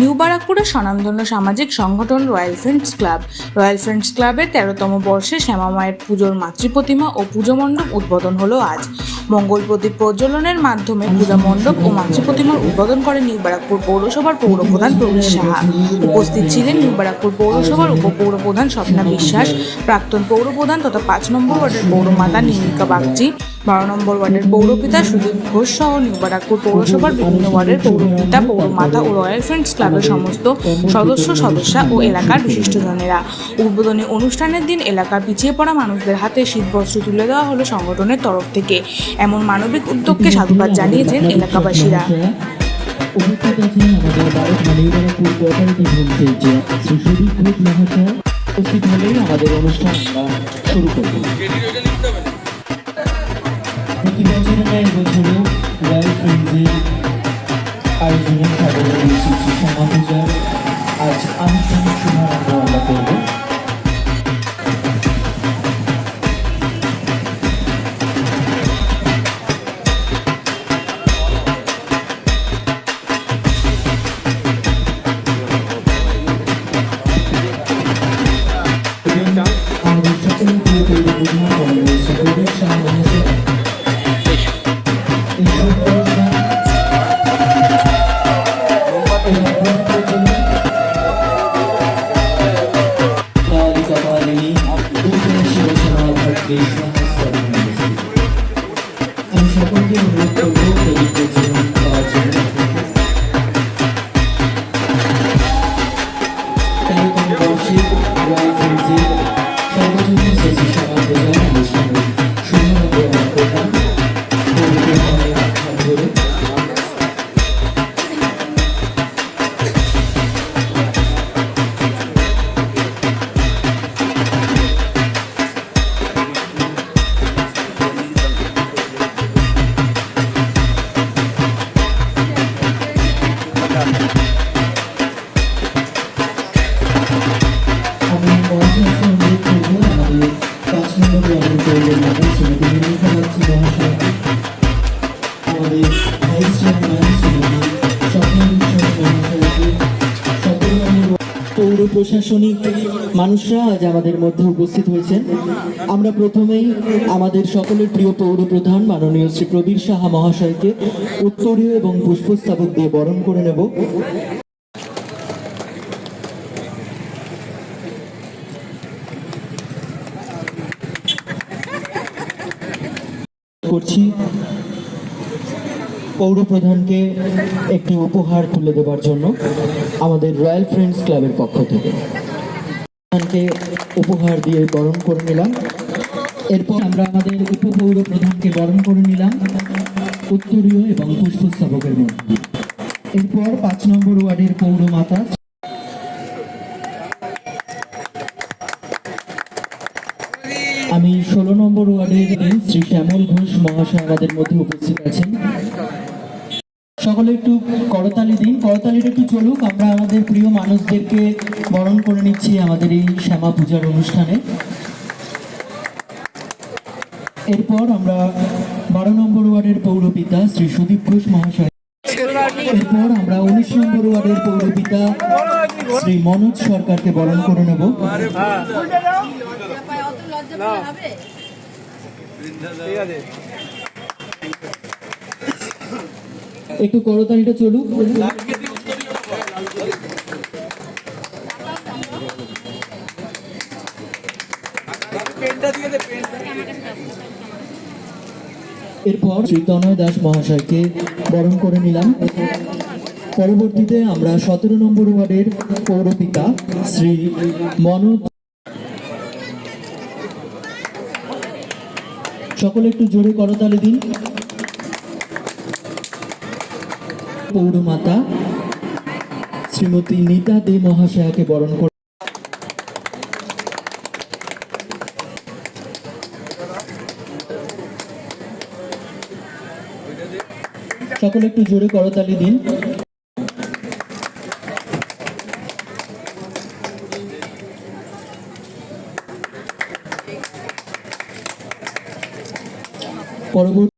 New বারাকপুরের স্বনামধন্য সামাজিক সংগঠন royal friends club. Royal friends ক্লাবের তেরোতম বর্ষে শ্যামা মায়ের পুজোর মাতৃপ্রতিমা ও পুজো মণ্ডপ উদ্বোধন হলো আজ। মঙ্গল প্রদীপ প্রজ্বলনের মাধ্যমে পূজা মণ্ডপ ও মাতৃপ্রতিমার উদ্বোধন করেন নিউ বারাকপুর পৌরসভার পৌরপ্রধান প্রবীর সাহা। উপস্থিত ছিলেন নিউ বারাকপুর পৌরসভার উপপৌরপ্রধান স্বপ্না বিশ্বাস, প্রাক্তন পৌরপ্রধান তথা পাঁচ নম্বর ওয়ার্ডের পৌরমাতা নিমিকা বাগচি বারো নম্বর ওয়ার্ডের পৌরপিতা সুদীপ ঘোষ সহ নিউ বারাকপুর পৌরসভার বিভিন্ন ওয়ার্ডের পৌরপিতা, পৌরমাতা ও রয়্যাল ফ্রেন্ডস ক্লাবের সমস্ত সদস্য, সদস্যা ও এলাকার বিশিষ্টজনেরা। উদ্বোধনী অনুষ্ঠানের দিন এলাকার পিছিয়ে পড়া মানুষদের হাতে শীতবস্ত্র তুলে দেওয়া হলো সংগঠনের তরফ থেকে। এমন মানবিক উদ্যোগকে সাধুবাদ জানিয়েছেন এলাকাবাসীরা। হলেই আমাদের অনুষ্ঠান শুরু প্রতি বছরের ন্যায় বছরও রয়্যাল ফ্রেন্ডসের আয়োজনে সাধারণ শ্রী শ্যামা পূজার আজ আনুষ্ঠানিক শুভারম্ভ আমরা করব আমাদের সকলের প্রিয় তৈরি প্রধান করা রয়েছে প্রদীপ শাহ মহাশয় এই সকলকে অনুরোধ করব প্রদীপ প্রজ্বলন করার জন্য প্রশাসনিক মানুষরা আজ আমাদের মধ্যে উপস্থিত হয়েছেন। আমরা প্রথমেই আমাদের সকলের প্রিয় পৌর প্রধান মাননীয় শ্রী প্রবীর সাহা মহাশয়কে উত্তরীয় এবং পুষ্পস্তাবক দিয়ে বরণ করে নেব। করছি। পৌর প্রধানকে একটি উপহার তুলে দেবার জন্য আমাদের রয়্যাল ফ্রেন্ডস ক্লাবের পক্ষ থেকে। প্রধানকে উপহার দিয়ে বরণ করে নিলাম। এরপর আমরা আমাদের উপপৌর প্রধানকে বরণ করে নিলাম উত্তরীয় এবং পুষ্পস্তবকের মধ্যে। এরপর পাঁচ নম্বর ওয়ার্ডের পৌরমাতা ষোলো নম্বর ওয়ার্ডের শ্রী শ্যামল ঘোষ মহাশয় আমাদের মধ্যে উপস্থিত আছেন। সকলে একটু করতালি দিন। করতালিটা একটু চলুক, আমরা আমাদের প্রিয় মানুষদেরকে বরণ করে নিচ্ছি আমাদের এই শ্যামা পূজার অনুষ্ঠানে। এরপর আমরা বারো নম্বর ওয়ার্ডের পৌরপিতা শ্রী সুদীপ ঘোষ মহাশয়। এরপর আমরা উনিশ নম্বর ওয়ার্ডের পৌরপিতা শ্রী মনোজ সরকারকে বরণ করে নেব। একটু করতালিটা চলুক। এরপর শ্রী তনয় দাস মহাশয়কে বরণ করে নিলাম। পরবর্তীতে আমরা সতেরো নম্বর ওয়ার্ডের পৌরপিতা শ্রী মনোজ সকলে একটু জোরে করতালি দিন। পৌরমাতা শ্রীমতী নিতা দে মহাশয়াকে বরণ করে সকলে একটু জোরে করতালি দিন। পরবর্তী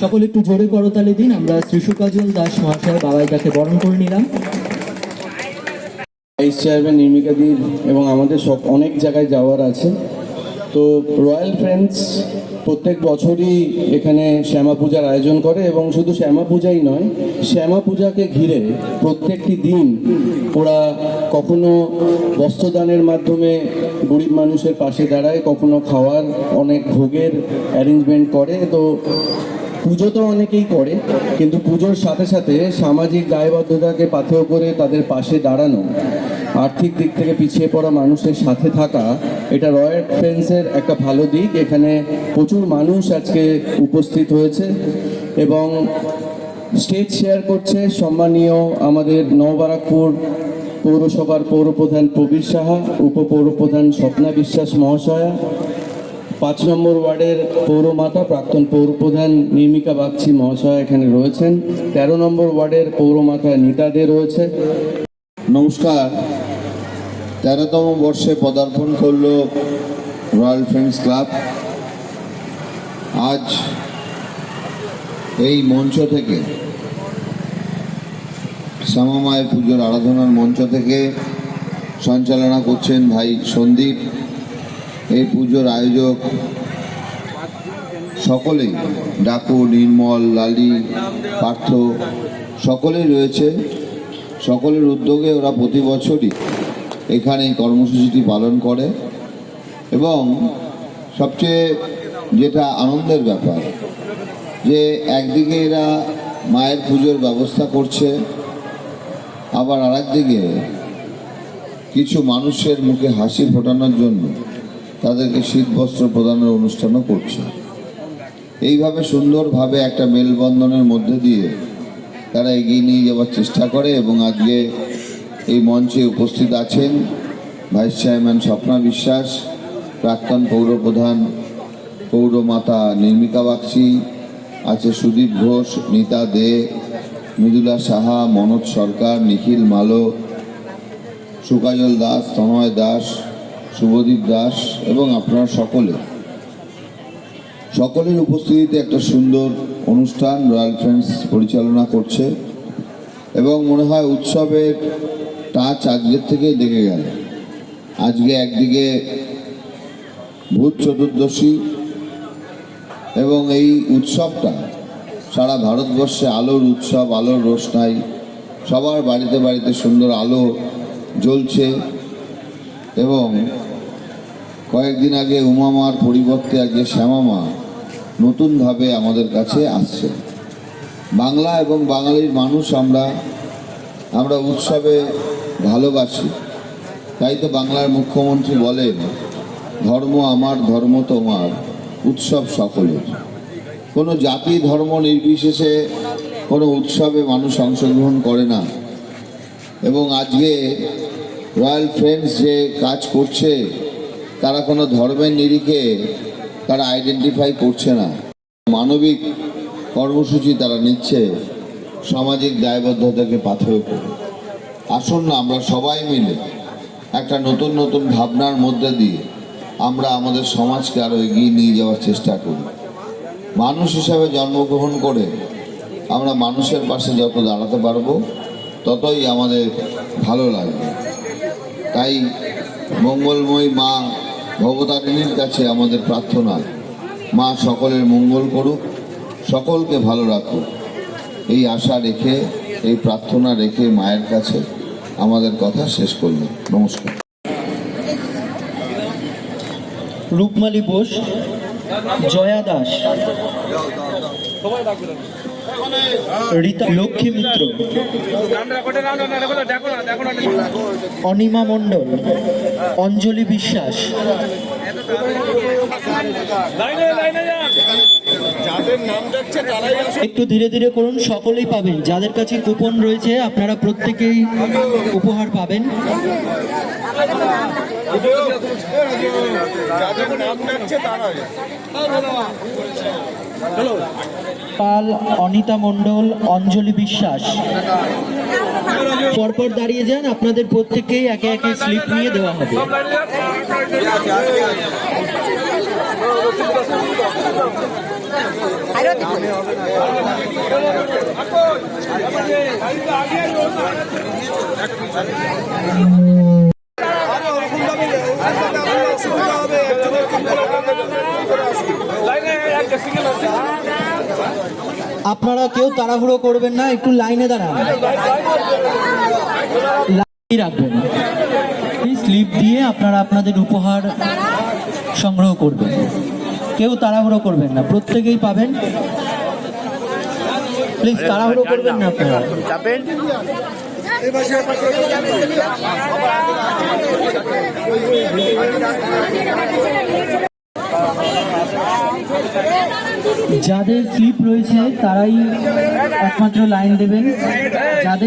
সকলে একটু জোরে করতালি দিন, আমরা শিশু কাজল দাস মহাশয় বাবাই কাছে বরণ করে নিলাম। ভাইস চেয়ারম্যান নির্মিকাদির এবং আমাদের সব অনেক জায়গায় যাওয়ার আছে। তো রয়্যাল ফ্রেন্ডস প্রত্যেক বছরই এখানে শ্যামা পূজার আয়োজন করে এবং শুধু শ্যামা পূজাই নয়, শ্যামা পূজাকে ঘিরে প্রত্যেকটি দিন ওরা কখনো বস্ত্রদানের মাধ্যমে গরিব মানুষের পাশে দাঁড়ায়, কখনো খাওয়ার অনেক ভোগের অ্যারেঞ্জমেন্ট করে। তো পুজো তো অনেকেই করে, কিন্তু পুজোর সাথে সাথে সামাজিক দায়বদ্ধতাকে পাথেয় করে তাদের পাশে দাঁড়ানো, আর্থিক দিক থেকে পিছিয়ে পড়া মানুষের সাথে থাকা, এটা রয়্যাল ফ্রেন্ডসের একটা ভালো দিক। এখানে প্রচুর মানুষ আজকে উপস্থিত হয়েছে এবং স্টেজ শেয়ার করছে সম্মানীয় আমাদের নববারাকপুর পৌরসভার পৌরপ্রধান প্রবীর সাহা, উপপৌরপ্রধান স্বপ্না বিশ্বাস মহাশয়া পাঁচ নম্বর ওয়ার্ডের পৌরমাতা, প্রাক্তন পৌরপ্রধান নির্মিকা বাগচি মহাশয় এখানে রয়েছেন। তেরো নম্বর ওয়ার্ডের পৌরমাতা নিতা দে রয়েছে। নমস্কার। তেরোতম বর্ষে পদার্পণ করল রয়্যাল ফ্রেন্ডস ক্লাব। আজ এই মঞ্চ থেকে, শ্যামামায়ের পুজোর আরাধনার মঞ্চ থেকে সঞ্চালনা করছেন ভাই সন্দীপ। এই পুজোর আয়োজক সকলেই, ডাকু, নির্মল, লালি, পার্থ, সকলেই রয়েছে। সকলের উদ্যোগে ওরা প্রতি বছরই এখানে কর্মসূচিটি পালন করে। এবং সবচেয়ে যেটা আনন্দের ব্যাপার, যে একদিকে এরা মায়ের পুজোর ব্যবস্থা করছে, আবার আরেকদিকে কিছু মানুষের মুখে হাসি ফোটানোর জন্য তাদেরকে শীত বস্ত্র প্রদানের অনুষ্ঠানও করছে। এইভাবে সুন্দরভাবে একটা মেলবন্ধনের মধ্যে দিয়ে তারা এগিয়ে নিয়ে যাওয়ার চেষ্টা করে এবং আজকে এই মঞ্চে উপস্থিত আছেন ভাইস চেয়ারম্যান স্বপ্না বিশ্বাস, প্রাক্তন পৌরপ্রধান পৌরমাতা নির্মিকা বাগচি, আছে সুদীপ ঘোষ, নিতা দে, মৃদুলা সাহা, মনোজ সরকার, নিখিল মালো, সুকাজল দাস, তনয় দাস শুভদীপ দাস এবং আপনারা সকলে। সকলের উপস্থিতিতে একটা সুন্দর অনুষ্ঠান রয়্যাল ফ্রেন্ডস পরিচালনা করছে এবং মনে হয় উৎসবের টাচ আজকের থেকেই দেখে গেল। আজকে একদিকে ভূত চতুর্দশী এবং এই উৎসবটা সারা ভারতবর্ষে আলোর উৎসব, আলোর রোশনাই, সবার বাড়িতে বাড়িতে সুন্দর আলো জ্বলছে এবং কয়েকদিন আগে উমামার পরিবর্তে আজকে শ্যামামা নতুনভাবে আমাদের কাছে আসছে। বাংলা এবং বাঙালির মানুষ আমরা আমরা উৎসবে ভালোবাসি। তাই তো বাংলার মুখ্যমন্ত্রী বলেন, ধর্ম আমার, ধর্ম তোমার, উৎসব সকলের। কোনো জাতি ধর্ম নির্বিশেষে কোনো উৎসবে মানুষ অংশগ্রহণ করে না। এবং আজকে রয়্যাল ফ্রেন্ডস যে কাজ করছে তারা কোনো ধর্মের নিরিখে তারা আইডেন্টিফাই করছে না। মানবিক কর্মসূচি তারা নিচ্ছে, সামাজিক দায়বদ্ধতাকে পাথেয় করে। আসুন না, আমরা সবাই মিলে একটা নতুন নতুন ভাবনার মধ্যে দিয়ে আমরা আমাদের সমাজকে আরও এগিয়ে নিয়ে যাওয়ার চেষ্টা করি। মানুষ হিসাবে জন্মগ্রহণ করে আমরা মানুষের পাশে যত দাঁড়াতে পারব, ততই আমাদের ভালো লাগবে। তাই মঙ্গলময়ী মা ভবতারিণীর কাছে আমাদের প্রার্থনা, মা সকলের মঙ্গল করুক, সকলকে ভালো রাখুক। এই আশা রেখে, এই প্রার্থনা রেখে মায়ের কাছে আমাদের কথা শেষ করলাম নমস্কার। রূপমালী বোস, জয়া দাস। রীতা লক্ষ্মী মিত্র। অনিমা মণ্ডল, অঞ্জলি বিশ্বাস। একটু ধীরে ধীরে করুন, সকলেই পাবেন। যাদের কাছে কুপন রয়েছে, আপনারা প্রত্যেকেই উপহার পাবেন। পাল, অনিতা মণ্ডল, অঞ্জলি বিশ্বাস। পরপর দাঁড়িয়ে যান, আপনাদের প্রত্যেককেই একে একে স্লিপ নিয়ে দেওয়া হবে। হবে আপনারা কেউ তাড়াহুড়ো করবেন না, একটু লাইনে দাঁড়ান। লাইনে রাখবেন। স্লিপ দিয়ে আপনারা আপনাদের উপহার সংগ্রহ করবেন। কেউ তাড়াহুড়ো করবেন না, প্রত্যেকেই পাবেন। প্লিজ তাড়াহুড়ো করবেন না আপনারা। যাদের স্লিপ রয়েছে তারাই একমাত্র লাইন দেবেন যাদের